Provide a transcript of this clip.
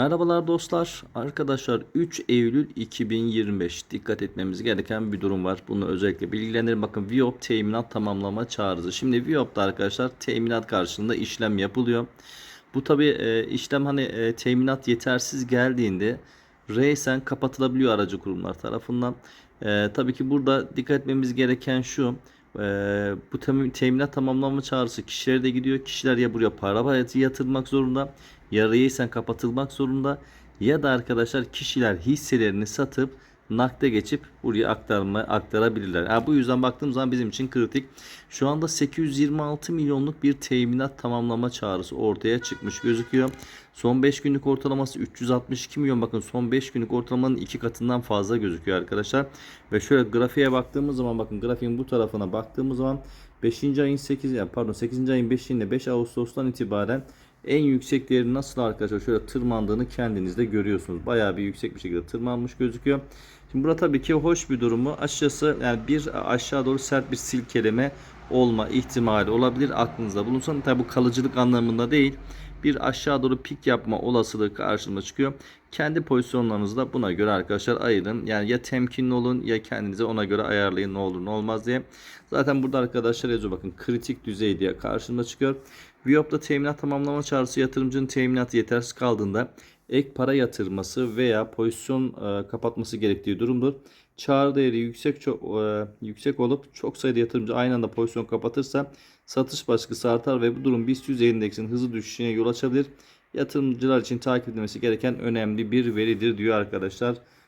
Merhabalar dostlar. Arkadaşlar 3 Eylül 2025 dikkat etmemiz gereken bir durum var. Bunu özellikle bilgilendirin. Bakın Viop teminat tamamlama çağrısı. Şimdi Viop'ta arkadaşlar teminat karşılığında işlem yapılıyor. Bu tabi işlem hani e, teminat yetersiz geldiğinde reysen kapatılabiliyor aracı kurumlar tarafından. E, tabii ki burada dikkat etmemiz gereken şu. E, bu tem- teminat tamamlanma çağrısı kişilere de gidiyor. Kişiler ya buraya para yatırmak zorunda ya reysen kapatılmak zorunda ya da arkadaşlar kişiler hisselerini satıp nakde geçip buraya aktarma aktarabilirler. Ha, bu yüzden baktığım zaman bizim için kritik. Şu anda 826 milyonluk bir teminat tamamlama çağrısı ortaya çıkmış gözüküyor. Son 5 günlük ortalaması 362 milyon. Bakın son 5 günlük ortalamanın iki katından fazla gözüküyor arkadaşlar. Ve şöyle grafiğe baktığımız zaman bakın grafiğin bu tarafına baktığımız zaman 5. ayın 8 yani pardon 8. ayın 5'inde 5 Ağustos'tan itibaren en yüksek değeri nasıl arkadaşlar şöyle tırmandığını kendiniz de görüyorsunuz. Bayağı bir yüksek bir şekilde tırmanmış gözüküyor. Şimdi burada tabii ki hoş bir durumu. Açıkçası yani bir aşağı doğru sert bir silkeleme olma ihtimali olabilir aklınızda bulunsun. Tabii bu kalıcılık anlamında değil. Bir aşağı doğru pik yapma olasılığı karşıma çıkıyor. Kendi pozisyonlarınızı da buna göre arkadaşlar ayırın. Yani ya temkinli olun ya kendinize ona göre ayarlayın ne olur ne olmaz diye. Zaten burada arkadaşlar yazıyor bakın kritik düzey diye karşıma çıkıyor. Viyop'ta teminat tamamlama çağrısı yatırımcının teminatı yetersiz kaldığında ek para yatırması veya pozisyon e, kapatması gerektiği durumdur. Çağrı değeri yüksek çok e, yüksek olup çok sayıda yatırımcı aynı anda pozisyon kapatırsa satış baskısı artar ve bu durum BIST 100 endeksinin hızlı düşüşüne yol açabilir. Yatırımcılar için takip edilmesi gereken önemli bir veridir diyor arkadaşlar.